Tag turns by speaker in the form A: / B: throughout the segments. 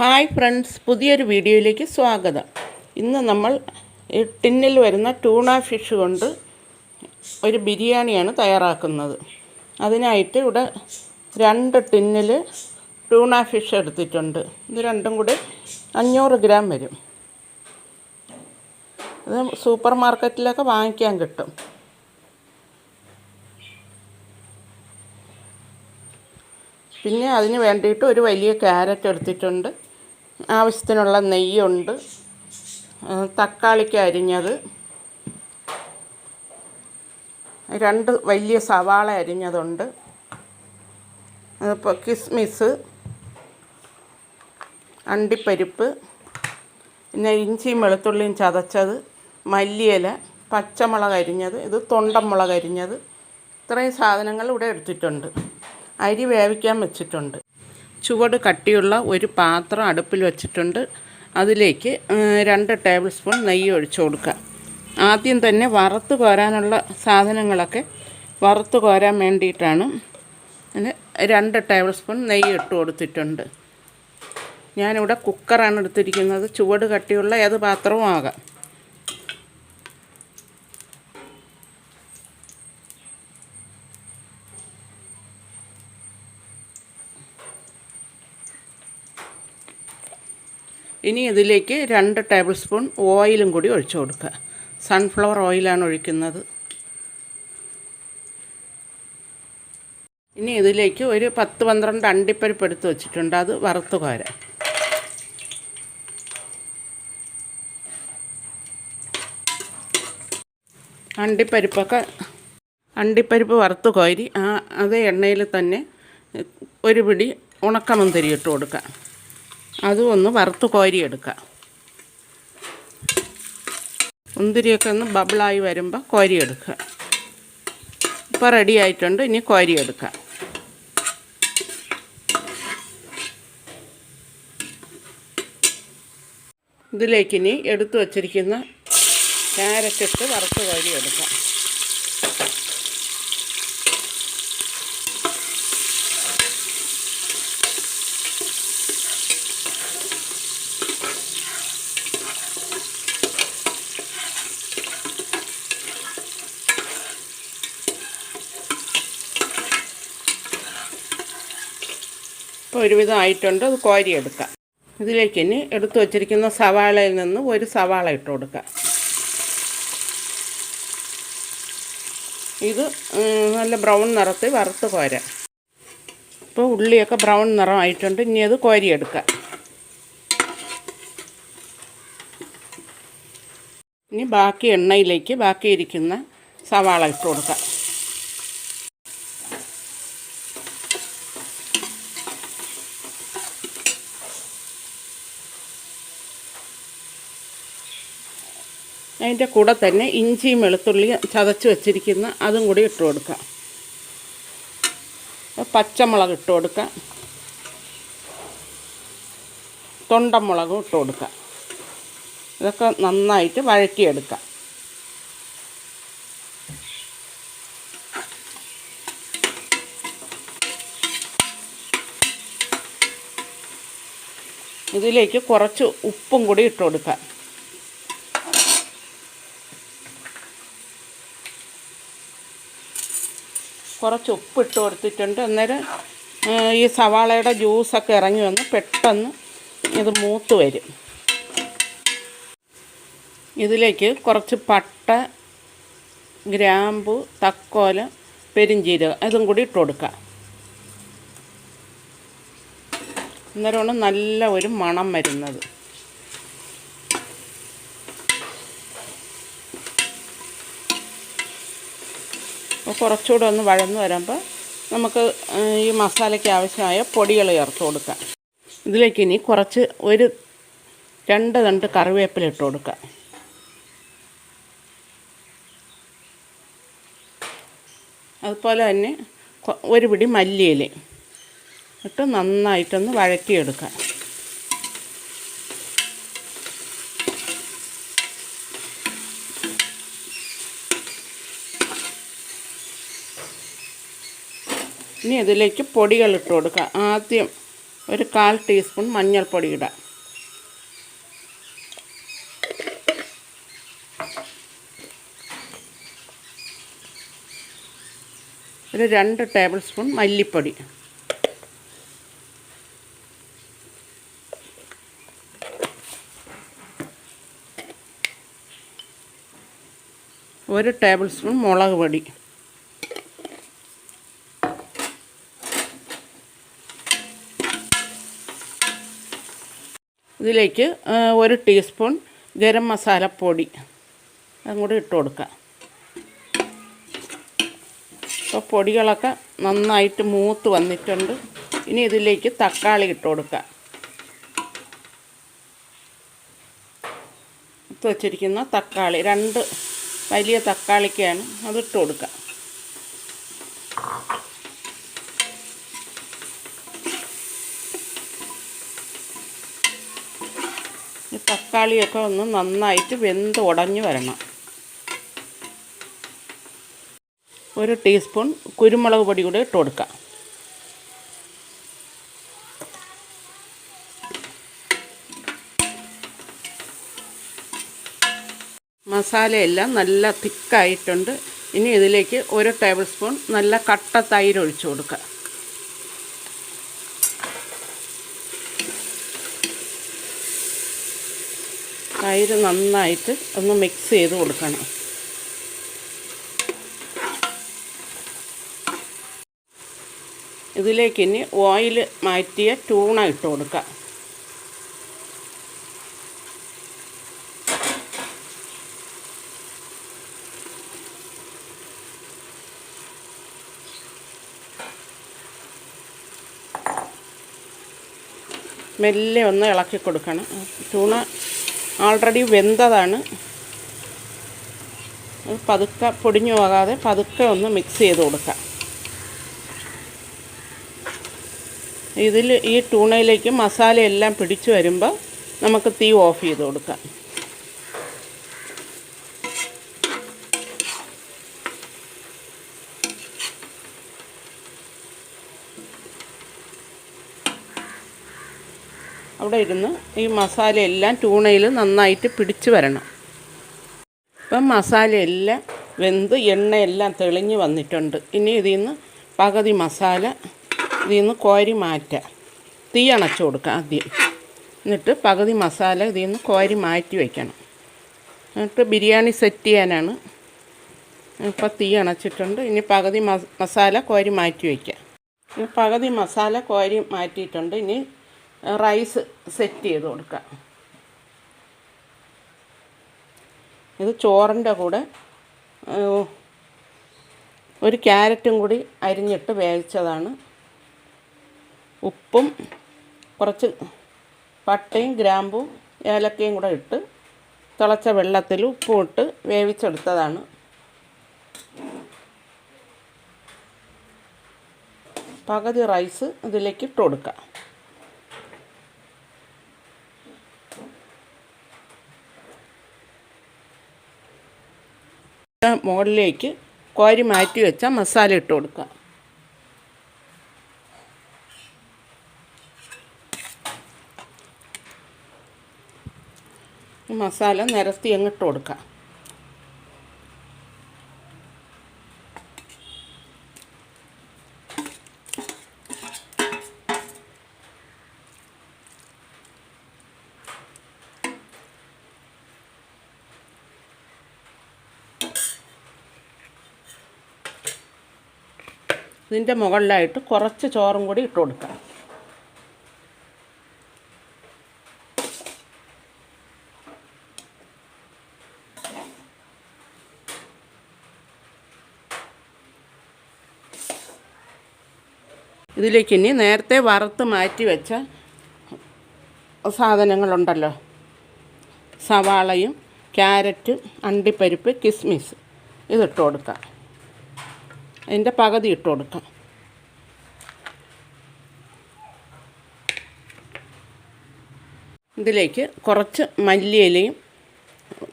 A: Hi friends പുതിയൊരു വീഡിയോയിലേക്ക് സ്വാഗതം. ഇന്ന് നമ്മൾ ടിന്നിൽ വരുന്ന ട്യൂണ ഫിഷ് കൊണ്ട് ഒരു ബിരിയാണിയാണ് തയ്യാറാക്കുന്നത്. അതിനായിട്ട് ഇവിടെ രണ്ട് ടിന്നിൽ ട്യൂണ ഫിഷ് എടുത്തിട്ടുണ്ട്. ഇത് രണ്ടും കൂടി അഞ്ഞൂറ് ഗ്രാം വരും. ഇത് സൂപ്പർ മാർക്കറ്റിലൊക്കെ വാങ്ങിക്കാൻ കിട്ടും. പിന്നെ അതിന് വേണ്ടിയിട്ട് ഒരു വലിയ ക്യാരറ്റ് എടുത്തിട്ടുണ്ട്. ആവശ്യത്തിനുള്ള നെയ്യുണ്ട്. തക്കാളിക്ക് അരിഞ്ഞത്. രണ്ട് വലിയ സവാള അരിഞ്ഞതുണ്ട്. അതിപ്പോൾ കിസ്മിസ് അണ്ടിപ്പരിപ്പ് പിന്നെ ഇഞ്ചിയും വെളുത്തുള്ളിയും ചതച്ചത്. മല്ലിയില പച്ചമുളക് അരിഞ്ഞത്. ഇത് തൊണ്ടമുളക് അരിഞ്ഞത്. ഇത്രയും സാധനങ്ങൾ ഇവിടെ എടുത്തിട്ടുണ്ട്. അരി വേവിക്കാൻ വെച്ചിട്ടുണ്ട്. ചുവട് കട്ടിയുള്ള ഒരു പാത്രം അടുപ്പിൽ വെച്ചിട്ടുണ്ട്. അതിലേക്ക് രണ്ട് ടേബിൾ സ്പൂൺ നെയ്യ് ഒഴിച്ചു കൊടുക്കുക. ആദ്യം തന്നെ വറുത്ത് കോരാനുള്ള സാധനങ്ങളൊക്കെ വറുത്ത് കോരാൻ വേണ്ടിയിട്ടാണ് രണ്ട് ടേബിൾ സ്പൂൺ നെയ്യ് ഇട്ട് കൊടുത്തിട്ടുണ്ട്. ഞാനിവിടെ കുക്കറാണ് എടുത്തിരിക്കുന്നത്. ചുവട് കട്ടിയുള്ള ഏത് പാത്രവും ആകാം. ഇനി ഇതിലേക്ക് രണ്ട് ടേബിൾ സ്പൂൺ ഓയിലും കൂടി ഒഴിച്ചു കൊടുക്കുക. സൺഫ്ലവർ ഓയിലാണ് ഒഴിക്കുന്നത്. ഇനി ഇതിലേക്ക് ഒരു പത്ത് പന്ത്രണ്ട് അണ്ടിപ്പരിപ്പ് എടുത്ത് വെച്ചിട്ടുണ്ട്. അത് വറുത്ത് കോരാം. അണ്ടിപ്പരിപ്പൊക്കെ അണ്ടിപ്പരിപ്പ് വറുത്ത് കോരി ആ അതേ എണ്ണയിൽ തന്നെ ഒരു പിടി ഉണക്കമുന്തിരി ഇട്ട് കൊടുക്കുക അതും ഒന്ന് വറുത്ത് കോരിയെടുക്കാം മുന്തിരിയൊക്കെ ഒന്ന് ബബിളായി വരുമ്പോൾ കോരിയെടുക്കുക. ഇപ്പോൾ റെഡി ആയിട്ടുണ്ട് ഇനി കോരിയെടുക്കാം ഇതിലേക്ക് ഇനി എടുത്തു വച്ചിരിക്കുന്ന ക്യാരറ്റ് ഇട്ട് വറുത്ത് കോരിയെടുക്കാം ഇപ്പോൾ ഒരുവിധം ആയിട്ടുണ്ട് അത് കോരിയെടുക്കാം ഇതിലേക്ക് ഇനി എടുത്തു വച്ചിരിക്കുന്ന സവാളയിൽ നിന്ന് ഒരു സവാള ഇട്ട് കൊടുക്കുക ഇത് നല്ല ബ്രൗൺ നിറത്തിൽ വറുത്ത് കോരാം. ഇപ്പോൾ ഉള്ളിയൊക്കെ ബ്രൗൺ നിറമായിട്ടുണ്ട്. ഇനി അത് കോരിയെടുക്കുക ഇനി ബാക്കി എണ്ണയിലേക്ക് ബാക്കിയിരിക്കുന്ന സവാള ഇട്ട് കൊടുക്കാം. അതിന്റെ കൂടെ തന്നെ ഇഞ്ചിയും വെളുത്തുള്ളിയും ചതച്ച് വെച്ചിരിക്കുന്ന അതും കൂടി ഇട്ട് കൊടുക്കാം. പച്ചമുളക് ഇട്ട് കൊടുക്കാം. തൊണ്ടമുളകും ഇട്ട് കൊടുക്കാം. ഇതൊക്കെ നന്നായിട്ട് വഴറ്റിയെടുക്കാം. ഇതിലേക്ക് കുറച്ച് ഉപ്പും കൂടി ഇട്ട് കൊടുക്കാം. കുറച്ച് ഉപ്പിട്ട് കൊടുത്തിട്ടുണ്ട്. അന്നേരം ഈ സവാളയുടെ ജ്യൂസൊക്കെ ഇറങ്ങി വന്ന് പെട്ടെന്ന് ഇത് മൂത്ത് വരും. ഇതിലേക്ക് കുറച്ച് പട്ട ഗ്രാമ്പു തക്കോല പെരിഞ്ചീരകം ഇതും കൂടി ഇട്ട് കൊടുക്കാം. അന്നേരമാണ് നല്ല ഒരു മണം വരുന്നത്. അപ്പോൾ കുറച്ചുകൂടെ ഒന്ന് വഴന്ന് വരുമ്പോൾ നമുക്ക് ഈ മസാലയ്ക്ക് ആവശ്യമായ പൊടികൾ ചേർത്ത് കൊടുക്കാം. ഇതിലേക്ക് ഇനി കുറച്ച് ഒരു രണ്ട് തണ്ട് കറിവേപ്പില ഇട്ട് കൊടുക്കാം. അതുപോലെ തന്നെ ഒരു പിടി മല്ലിയില ഇട്ട് നന്നായിട്ടൊന്ന് വഴറ്റിയെടുക്കാം. ഇനി ഇതിലേക്ക് പൊടികൾ ഇട്ട് കൊടുക്കുക ആദ്യം ഒരു കാൽ ടീസ്പൂൺ മഞ്ഞൾപ്പൊടി ഇടാം. ഒരു രണ്ട് ടേബിൾ സ്പൂൺ മല്ലിപ്പൊടി. ഒരു ടേബിൾ സ്പൂൺ മുളക് പൊടി. ഇതിലേക്ക് ഒരു ടീസ്പൂൺ ഗരം മസാലപ്പൊടി അതും കൂടി ഇട്ട് കൊടുക്കാം അപ്പോൾ പൊടികളൊക്കെ നന്നായിട്ട് മൂത്ത് വന്നിട്ടുണ്ട്. ഇനി ഇതിലേക്ക് തക്കാളി ഇട്ട് കൊടുക്കാം ഇട്ട് വച്ചിരിക്കുന്ന തക്കാളി രണ്ട് വലിയ തക്കാളിക്കാണ് അത് ഇട്ട് കൊടുക്കാം തക്കാളിയൊക്കെ ഒന്ന് നന്നായിട്ട് വെന്ത് ഉടഞ്ഞു വരണം. ഒരു ടീസ്പൂൺ കുരുമുളക് പൊടി കൂടെ ഇട്ട് കൊടുക്കാം. മസാലയെല്ലാം നല്ല തിക്കായിട്ടുണ്ട്. ഇനി ഇതിലേക്ക് ഒരു ടേബിൾ സ്പൂൺ നല്ല കട്ട തൈര് ഒഴിച്ചു കൊടുക്കുക തൈര് നന്നായിട്ട് ഒന്ന് മിക്സ് ചെയ്ത് കൊടുക്കണം. ഇതിലേക്ക് ഇനി ഓയിൽ മാറ്റിയ ടൂണ ഇട്ട് കൊടുക്കാം. മെല്ലെ ഒന്ന് ഇളക്കി കൊടുക്കണം. ടൂണ ആൾറെഡി വെന്തതാണ്. പതുക്കെ പൊടിഞ്ഞു പോകാതെ പതുക്കെ ഒന്ന് മിക്സ് ചെയ്ത് കൊടുക്കാം. ഇതിൽ ഈ ടൂണയിലേക്ക് മസാലയെല്ലാം പിടിച്ചു വരുമ്പോൾ നമുക്ക് തീ ഓഫ് ചെയ്ത് കൊടുക്കാം. അവിടെ ഇരുന്ന് ഈ മസാലയെല്ലാം ടൂണയിൽ നന്നായിട്ട് പിടിച്ച് വരണം. ഇപ്പം മസാലയെല്ലാം വെന്ത് എണ്ണയെല്ലാം തെളിഞ്ഞ് വന്നിട്ടുണ്ട്. ഇനി ഇതിൽ നിന്ന് പകുതി മസാല ഇതിൽ നിന്ന് കോരി മാറ്റാം. തീ അണച്ചു കൊടുക്കാം ആദ്യം. എന്നിട്ട് പകുതി മസാല ഇതിൽ നിന്ന് കോരി മാറ്റി വയ്ക്കണം. എന്നിട്ട് ബിരിയാണി സെറ്റ് ചെയ്യാനാണ്. ഇപ്പോൾ തീ അണച്ചിട്ടുണ്ട്. ഇനി പകുതി മസാല കോരി മാറ്റി വയ്ക്കാം. പകുതി മസാല കോരി മാറ്റിയിട്ടുണ്ട്. ഇനി റൈസ് സെറ്റ് ചെയ്ത് കൊടുക്കാം. ഇത് ചോറിന്റെ കൂടെ ഒരു ക്യാരറ്റും കൂടി അരിഞ്ഞിട്ട് വേവിച്ചതാണ്. ഉപ്പും കുറച്ച് പട്ടയും ഗ്രാമ്പും ഏലക്കയും കൂടെ ഇട്ട് തിളച്ച വെള്ളത്തിൽ ഉപ്പും ഇട്ട് വേവിച്ചെടുത്തതാണ്. പകുതി റൈസ് ഇതിലേക്ക് ഇട്ട് കൊടുക്കാം. മുകളിലേക്ക് കോരി മാറ്റി വെച്ച മസാല ഇട്ട് കൊടുക്കുക. മസാല നിരത്തി അങ്ങിട്ട് കൊടുക്കാം ഇതിന്റെ മുകളിലായിട്ട് കുറച്ച് ചോറും കൂടി ഇട്ട് കൊടുക്കാം ഇതിലേക്ക് ഇനി നേരത്തെ വറുത്ത് മാറ്റി വെച്ച സാധനങ്ങളുണ്ടല്ലോ. സവാളയും ക്യാരറ്റ് അണ്ടിപ്പരിപ്പ് കിസ്മിസ് ഇതിട്ട് കൊടുക്കാം. അതിന്റെ പകുതി ഇട്ട് കൊടുക്കാം. ഇതിലേക്ക് കുറച്ച് മല്ലിയിലയും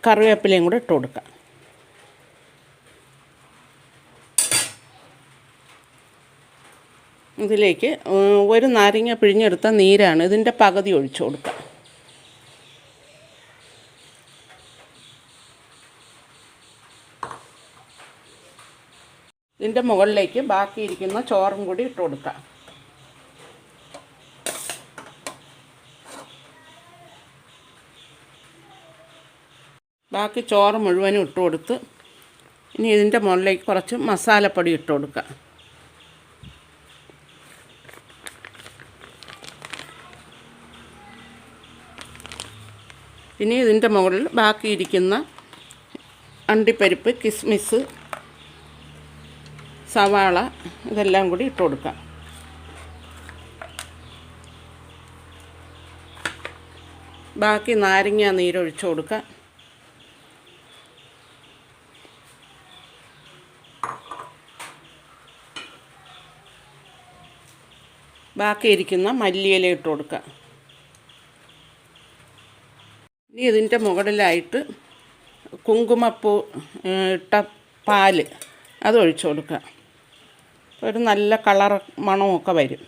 A: കറിവേപ്പിലയും കൂടെ ഇട്ട് കൊടുക്കാം. ഇതിലേക്ക് ഒരു നാരങ്ങ പിഴിഞ്ഞെടുത്ത നീരാണ് ഇതിന്റെ പകുതി ഒഴിച്ചു കൊടുക്കാം. മുകളിലേക്ക് ബാക്കിയിരിക്കുന്ന ചോറും കൂടി ഇട്ട് കൊടുക്കാം. ബാക്കി ചോറ് മുഴുവനും ഇട്ട് കൊടുത്ത് ഇനി ഇതിന്റെ മുകളിലേക്ക് കുറച്ച് മസാലപ്പൊടി ഇട്ട് കൊടുക്കാം. ഇനി ഇതിന്റെ മുകളിൽ ബാക്കിയിരിക്കുന്ന അണ്ടിപ്പരിപ്പ് കിസ്മിസ് സവാള ഇതെല്ലാം കൂടി ഇട്ട് കൊടുക്കാം. ബാക്കി നാരങ്ങ നീരൊഴിച്ച് കൊടുക്കാം. ബാക്കി ഇരിക്കുന്ന മല്ലിയില ഇട്ട് കൊടുക്കുക ഇനി ഇതിന്റെ മുകളിലായിട്ട് കുങ്കുമപ്പൂ ഇട്ട പാൽ അത് ഒഴിച്ചു കൊടുക്കുക ഒരു നല്ല കളർ മണമൊക്കെ വരും.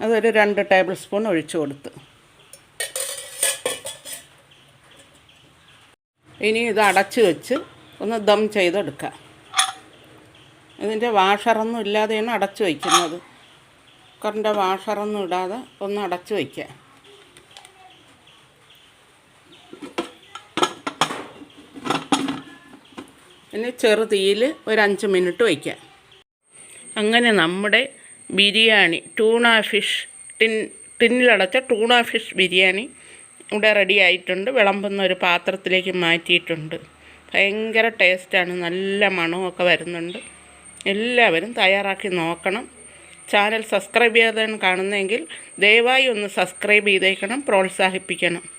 A: അതൊരു രണ്ട് ടേബിൾ സ്പൂൺ ഒഴിച്ചു കൊടുത്ത്. ഇനി ഇത് അടച്ചു വെച്ച് ഒന്ന് ദം ചെയ്തെടുക്കാം. ഇതിന്റെ വാഷറൊന്നും ഇല്ലാതെയാണ് അടച്ചു വയ്ക്കുന്നത്. കുക്കറിന്റെ വാഷറൊന്നും ഇടാതെ ഒന്ന് അടച്ചു വയ്ക്കുക ഇനി ചെറു തീയിൽ ഒരു അഞ്ച് മിനിറ്റ് വയ്ക്കാം. അങ്ങനെ നമ്മുടെ ബിരിയാണി ടൂണ ഫിഷ് ടിൻ ടിന്നിലടച്ച ടൂണ ഫിഷ് ബിരിയാണി ഇവിടെ റെഡി ആയിട്ടുണ്ട്. വിളമ്പുന്ന ഒരു പാത്രത്തിലേക്ക് മാറ്റിയിട്ടുണ്ട്. ഭയങ്കര ടേസ്റ്റാണ് നല്ല മണമൊക്കെ വരുന്നുണ്ട്. എല്ലാവരും തയ്യാറാക്കി നോക്കണം. ചാനൽ സബ്സ്ക്രൈബ് ചെയ്യാതെ കാണുന്നതെങ്കിൽ ദയവായി ഒന്ന് സബ്സ്ക്രൈബ് ചെയ്തേക്കണം. പ്രോത്സാഹിപ്പിക്കണം.